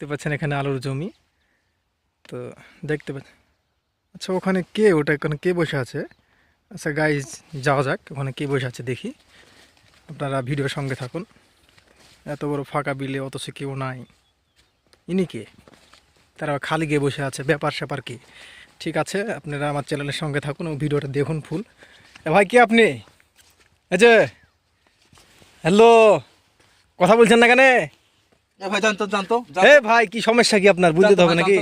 দেখতে পাচ্ছেন এখানে আলুর জমি। তো দেখতে পাচ্ছেন। আচ্ছা ওখানে কে, ওটা ওখানে কে বসে আছে? আচ্ছা গাইজ যাওয়া যাক, ওখানে কে বসে আছে দেখি। আপনারা ভিডিওর সঙ্গে থাকুন। এত বড় ফাঁকা বিলে অথচ কেউ নাই। ইনি কে? তারা খালি গিয়ে বসে আছে, ব্যাপার স্যাপার কি? ঠিক আছে, আপনারা আমার চ্যানেলের সঙ্গে থাকুন ও ভিডিওটা দেখুন ফুল। এ ভাই, কি আপনি? এই যে হ্যালো কথা বলছেন না কেন? ভাই জানতো জানতো এ ভাই কি সমস্যা কি আপনার? বুঝতে তো হবে নাকি?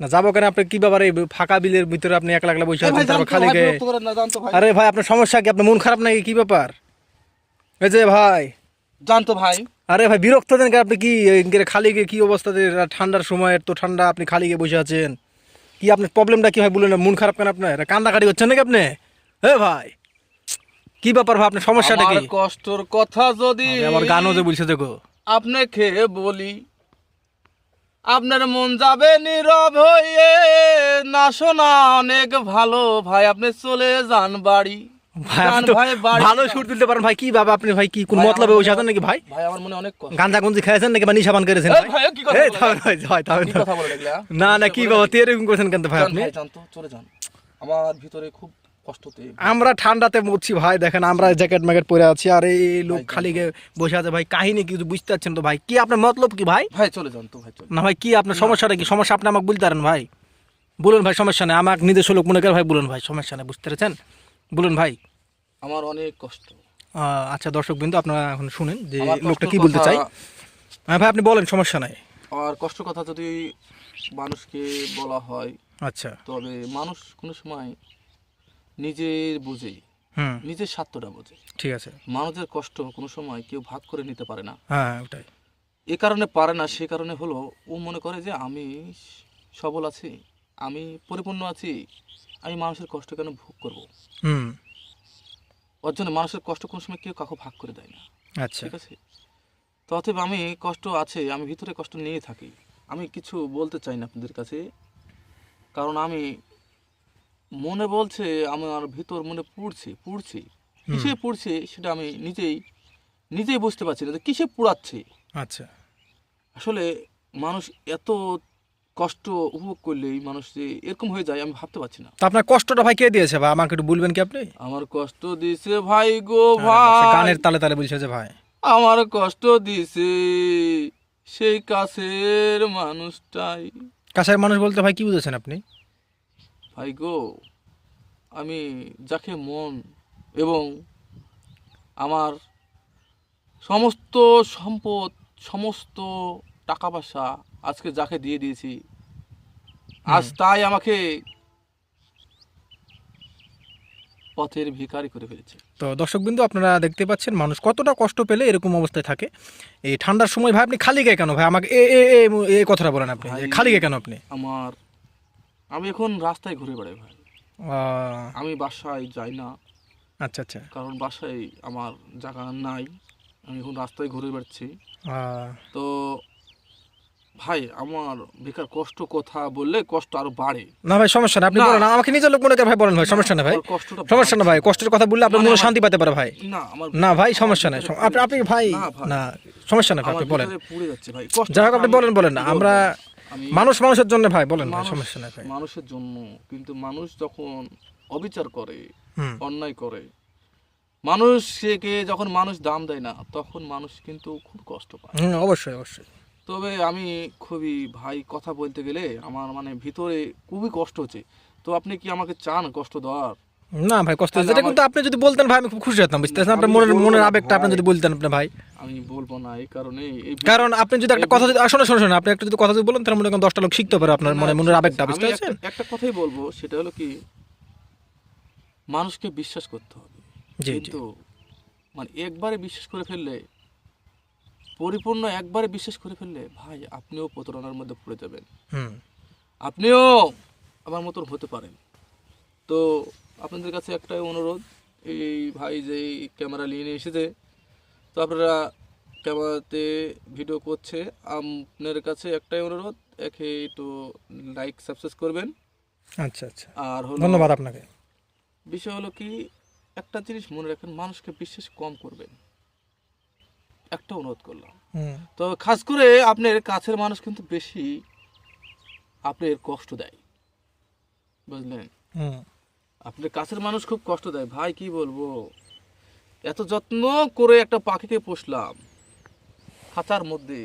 না যাব কেন? আপনি কি ব্যাপারে ফাঁকা বিলের ভিতরে আপনি একলা একলা বসে আছেন? তারপর খালি গায়ে আরে ভাই আপনার সমস্যা কি? আপনার মন খারাপ নাকি? কি ব্যাপার? এই যে ভাই। জানতো ভাই। আরে ভাই বিরক্ত দেন আপনি কি খালি গিয়ে কি অবস্থাতে ঠান্ডার সময় তো ঠান্ডা আপনি খালি গিয়ে বসে আছেন? কি আপনার প্রবলেমটা কি ভাই বললেন না? মন খারাপ কেন আপনার? কান্দাকাটি হচ্ছেন নাকি আপনি? এ ভাই। কি ব্যাপার ভাই আপনার সমস্যাটা কি? কষ্টর কথা যদি আমার গানও যে বলছে দেখো। আপনি খেয়ে বলি আপনার মন যাবে নীরব হয়ে। না শোনা অনেক ভালো ভাই আপনি চলে যান বাড়ি। ভালো সুর তুলতে পারেন ভাই কি বাবা আপনি ভাই কি কোন মতলবে নাকি ভাই? ভাই আমার মনে অনেক কষ্ট গাঞ্জা খেয়েছেন নাকি বা নিশাবান করেছেন না না কি বাবা তুই এরকম করেছেন কেন ভাই আপনি? চলে যান। আমার ভিতরে খুব আমরা ঠান্ডাতে মরছি ভাই দেখেন আমরা জ্যাকেট ম্যাকেট পরে আছি আর এই লোক খালি বসে আছে ভাই কাহিনী কিছু বুঝতে পারছেন তো ভাই? কি আপনার মতলব কি ভাই? ভাই চলে যান তো ভাই না ভাই কি আপনার সমস্যাটা কি? সমস্যা আপনি আমাকে বলতে পারেন ভাই। বলুন ভাই সমস্যা নেই। আমাকে নিজস্ব লোক মনে করে ভাই বলুন ভাই সমস্যা নেই বুঝতে পেরেছেন? বলুন ভাই। আমার অনেক কষ্ট। আচ্ছা দর্শক বিন্দু আপনারা এখন শুনেন যে আমার লোকটা কি বলতে চাই। হ্যাঁ ভাই আপনি বলেন সমস্যা নাই। আর কষ্ট কথা যদি মানুষকে বলা হয় আচ্ছা। তবে মানুষ কোনো সময় নিজে বোঝে হুম। নিজের স্বার্থটা বোঝে। ঠিক আছে। মানুষের কষ্ট কোনো সময় কেউ ভাগ করে নিতে পারে না। হ্যাঁ ওটাই। এ কারণে পারে না সে কারণে হলো ও মনে করে যে আমি সবল আছি আমি পরিপূর্ণ আছি আমি মানুষের কষ্ট কেন ভোগ করব? হুম। ওর জন্য মানুষের কষ্ট কোনো সময় কেউ কাউকে ভাগ করে দেয় না। আচ্ছা। ঠিক আছে? তো অতএব আমি কষ্ট আছে আমি ভিতরে কষ্ট নিয়ে থাকি। আমি কিছু বলতে চাই না আপনাদের কাছে। কারণ আমি মনে বলছে আমার ভিতর মনে পুড়ছে পুড়ছে। কিসে পুড়ছে সেটা আমি নিজেই নিজেই বুঝতে পারছি না কিসে পুড়াচ্ছে। আচ্ছা। আসলে মানুষ এত কষ্ট উপভোগ করলেই মানুষ যে এরকম হয়ে যায় আমি ভাবতে পারছি না। তো আপনার কষ্টটা ভাই কে দিয়েছে? ভাই আমাকে একটু বলবেন কি আপনি? আমার কষ্ট দিয়েছে ভাই গো ভাই। গানের তালে তালে বলছে যে ভাই। আমার কষ্ট দিয়েছে সেই কাছের মানুষটাই। কাছের মানুষ বলতে ভাই কি বুঝেছেন আপনি? ভাই গো আমি যাকে মন এবং আমার সমস্ত সম্পদ সমস্ত টাকা পয়সা আজকে যাকে দিয়ে দিয়েছি আজ তাই আমাকে পথের ভিখারি করে ফেলেছে। তো দর্শক বিন্দু আপনারা দেখতে পাচ্ছেন মানুষ কতটা কষ্ট পেলে এরকম অবস্থায় থাকে। এই ঠান্ডার সময় ভাই আপনি খালি গায়ে কেন ভাই? আমাকে এ এ এ কথাটা বলেন আপনি। খালি গায়ে কেন আপনি? আমার আমি এখন রাস্তায় ঘুরে বেড়াই ভাই। আমি বাসায় যাই না। আচ্ছা আচ্ছা। কারণ বাসায় আমার জায়গা নাই। আমি এখন রাস্তায় ঘুরে বেড়াচ্ছি। তো ভাই আমার বেকার কষ্ট কথা বললে কষ্ট আরও বাড়ে। না ভাই সমস্যা না আপনি না। বলেন আমার নিজের লোক মনে করে ভাই বলেন ভাই সমস্যা না ভাই। সমস্যা না ভাই কষ্টের কথা বললে আপনার মানে শান্তি পেতে পারে ভাই। না আমার না ভাই সমস্যা নাই। আপনি আপনি ভাই না সমস্যা না ভাই আপনি বলেন। যাই হোক আপনি বলেন বলেন। না আমরা মানুষ মানুষের জন্য ভাই বলেন ভাই সমস্যা নাই ভাই। মানুষের জন্য কিন্তু মানুষ যখন অবিচার করে অন্যায় করে মানুষকে যখন মানুষ দাম দেয় না তখন মানুষ কিন্তু খুব কষ্ট পায়। অবশ্যই অবশ্যই। তবে আমি খুবই ভাই কথা বলতে গেলে আমার মানে ভিতরে খুবই কষ্ট হচ্ছে। তো আপনি কি আমাকে চান কষ্ট দেওয়ার? না ভাই কষ্ট যেটা কিন্তু আপনি যদি বলতেন ভাই আমি খুব খুশি হতাম বুঝতে আপনার মনের মনের আবেগটা আপনি যদি বলতেন আপনি ভাই। আমি বলব না এই কারণে কারণ আপনি যদি একটা কথা যদি আসলে শোনো শোনো আপনি একটা যদি কথা যদি বলেন তাহলে মনে করেন দশটা লোক শিখতে পারে আপনার মনে মনের আবেগটা বুঝতে পারছেন? একটা কথাই বলব সেটা হলো কি মানুষকে বিশ্বাস করতে হবে। জি জি। কিন্তু মানে একবারে বিশ্বাস করে ফেললে পরিপূর্ণ একবারে বিশ্বাস করে ফেললে ভাই আপনিও প্রতারণার মধ্যে পড়ে যাবেন। হুম। আপনিও আমার মতন হতে পারেন। তো আপনাদের কাছে একটাই অনুরোধ এই ভাই যে ক্যামেরা নিয়ে এসেছে তো আপনারা ক্যামেরাতে ভিডিও করছে আপনার কাছে একটাই অনুরোধ একে একটু লাইক সাবস্ক্রাইব করবেন। আচ্ছা আচ্ছা। আর হলো ধন্যবাদ আপনাকে। বিষয় হলো কি একটা জিনিস মনে রাখেন মানুষকে বিশ্বাস কম করবেন। একটা অনুরোধ করলাম। হুম। তো খাস করে আপনার কাছের মানুষ কিন্তু বেশি আপনার কষ্ট দেয়। বুঝলেন? হুম। আপনার কাছের মানুষ খুব কষ্ট দেয়। ভাই, কি বলব? এত যত্ন করে একটা পাখিকে পুষলাম, খাঁচার মধ্যে।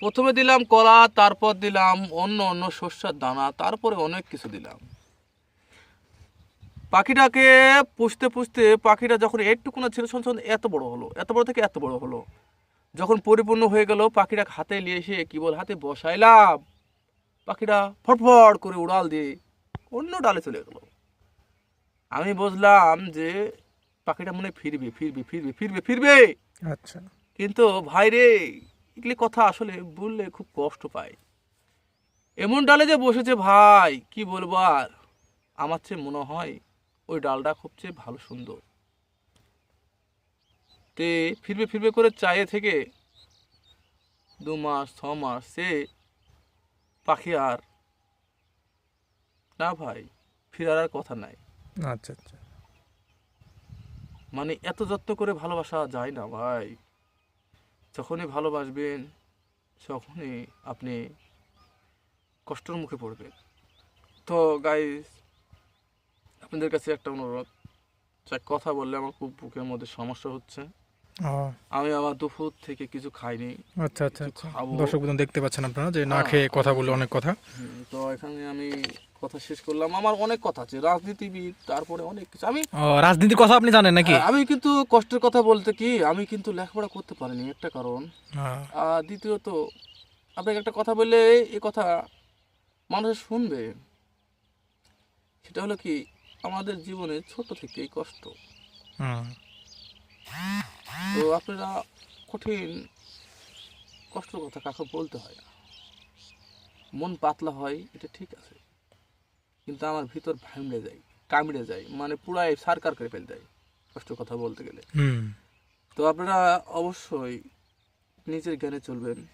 প্রথমে দিলাম কলা, তারপর দিলাম অন্য অন্য শস্যের দানা, তারপরে অনেক কিছু দিলাম। পাখিটাকে পুষতে পুষতে পাখিটা যখন একটুকুনা ছিল সঙ্গে এত বড় হলো, এত বড় থেকে এত বড় হলো। যখন পরিপূর্ণ হয়ে গেল, পাখিটা হাতে নিয়ে এসে কি বল, হাতে বসাইলাম। পাখিটা ফটফট করে উড়াল দিয়ে অন্য ডালে চলে গেলো। আমি বুঝলাম যে পাখিটা মনে ফিরবে ফিরবে ফিরবে ফিরবে ফিরবে। আচ্ছা। কিন্তু ভাই রে এগুলি কথা আসলে বললে খুব কষ্ট পায়। এমন ডালে যে বসেছে ভাই কি বলব আর? আমার চেয়ে মনে হয় ওই ডালটা খুব চেয়ে ভালো সুন্দর। তে ফিরবে ফিরবে করে চায়ে থেকে দু মাস ছ মাস সে পাখি আর না ভাই ফিরার আর কথা নাই। আচ্ছা আচ্ছা। মানে এত যত্ন করে ভালোবাসা যায় না ভাই। যখনই ভালোবাসবেন, তখনই আপনি কষ্টর মুখে পড়বেন। তো গাইস আপনাদের কাছে একটা অনুরোধ। যা কথা বললে আমার খুব বুকের মধ্যে সমস্যা হচ্ছে। আমি আবার দুপুর থেকে কিছু খাইনি। আচ্ছা আচ্ছা আচ্ছা। দর্শক বন্ধু দেখতে পাচ্ছেন আপনারা যে না হ্যাঁ, খেয়ে কথা বললে অনেক কথা। তো এখানে আমি কথা শেষ করলাম। আমার অনেক কথা আছে রাজনীতিবিদ তারপরে অনেক কিছু। আমি রাজনীতির কথা আপনি জানেন নাকি? হ্যাঁ, আমি কিন্তু কষ্টের কথা বলতে কি আমি কিন্তু লেখাপড়া করতে পারিনি একটা কারণ। হ্যাঁ, আর দ্বিতীয়ত আপনাকে একটা কথা বললে এই কথা মানুষ শুনবে। সেটা হলো কি আমাদের জীবনে ছোট থেকে এই কষ্ট। হুম, তো আপনারা কঠিন কষ্টের কথা কাকে বলতে হয় না। মন পাতলা হয় এটা ঠিক আছে। কিন্তু আমার ভিতর ভাঙড়ে যায় কামড়ে যায় মানে পুরাই সারকার করে ফেলে দেয় কষ্টের কথা বলতে গেলে। হুম। তো আপনারা অবশ্যই নিজের জ্ঞানে চলবেন।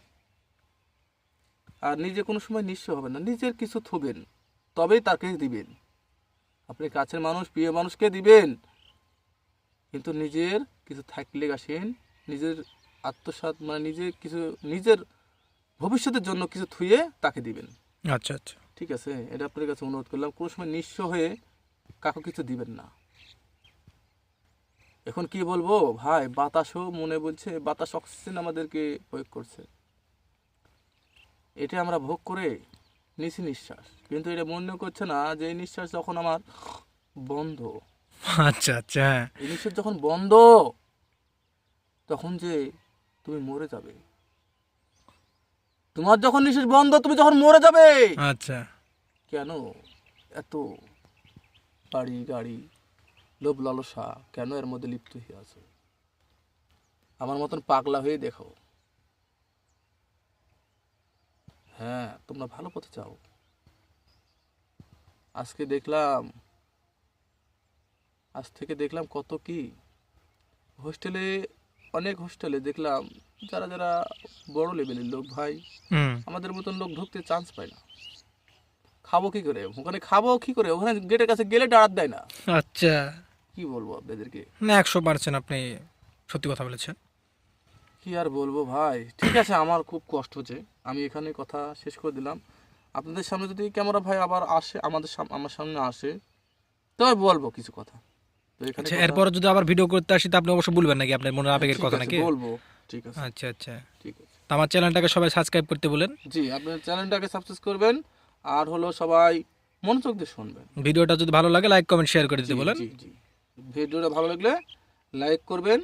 আর নিজে কোনো সময় নিঃস্ব হবেন না নিজের কিছু থবেন তবেই তাকে দিবেন। আপনি কাছের মানুষ প্রিয় মানুষকে দিবেন। কিন্তু নিজের কিছু থাকলে আসেন নিজের আত্মসাৎ মানে নিজের কিছু নিজের ভবিষ্যতের জন্য কিছু থুয়ে তাকে দিবেন। আচ্ছা আচ্ছা। ঠিক আছে? এটা আপনার কাছে অনুরোধ করলাম কোনো সময় নিঃস্ব হয়ে কাকু কিছু দিবেন না। এখন কি বলব? ভাই বাতাসও মনে বলছে বাতাস অক্সিজেন আমাদেরকে প্রয়োগ করছে। এটা আমরা ভোগ করে নিছি নিঃশ্বাস। কিন্তু এটা মনে করছে না যে এই নিঃশ্বাস যখন আমার বন্ধ আচ্ছা আচ্ছা হ্যাঁ। এই যখন বন্ধ তখন যে তুমি মরে যাবে। তোমার যখন নিঃশ্বাস বন্ধ তুমি যখন মরে যাবে। আচ্ছা। কেন এত বাড়ি গাড়ি লোভ লালসা কেন এর মধ্যে লিপ্ত হয়ে আছো? আমার মতন পাগলা হয়ে দেখো। হ্যাঁ তোমরা ভালো পথে চাও আজকে দেখলাম আজ থেকে দেখলাম কত কি। হোস্টেলে অনেক হোস্টেলে দেখলাম যারা যারা বড় লেভেলের লোক ভাই আমাদের মতন লোক ঢুকতে চান্স পায় না। খাব কি করে? ওখানে খাব কি করে? ওখানে গেটের কাছে গেলে দাঁড়াত দেয় না। আচ্ছা। কি বলব আপনাদেরকে? না একশো পার্সেন্ট আপনি সত্যি কথা বলেছেন। কি আর বলব ভাই? ঠিক আছে আমার খুব কষ্ট হচ্ছে। আমি এখানে কথা শেষ করে দিলাম। আপনাদের সামনে যদি ক্যামেরা ভাই আবার আসে আমাদের আমার সামনে আসে তবে বলব কিছু কথা। আচ্ছা এরপর যদি আবার ভিডিও করতে আসি তা আপনি অবশ্যই বলবেন নাকি? আপনার মনের আবেগের কথা নাকি? বলব। ঠিক আছে। আচ্ছা আচ্ছা। ঠিক আছে। আমার চ্যানেলটাকে সবাই সাবস্ক্রাইব করতে বলেন। জি আপনার চ্যানেলটাকে সাবস্ক্রাইব করবেন আর হলো সবাই মনোযোগ দিয়ে শুনবেন। ভিডিওটা যদি ভালো লাগে লাইক কমেন্ট শেয়ার করে দিতে বলেন। জি জি। ভিডিওটা ভালো লাগলে লাইক করবেন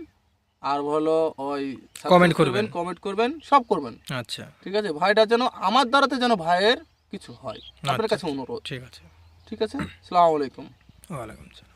আর হলো ওই কমেন্ট করবেন। কমেন্ট করবেন সব করবেন। আচ্ছা। ঠিক আছে? ভাইটা যেন আমার দ্বারাতে যেন ভাইয়ের কিছু হয়। আপনার আচ্ছা, কাছে অনুরোধ। ঠিক আছে। ঠিক আছে? সালাম আলাইকুম। ওয়ালাইকুম আসসালাম।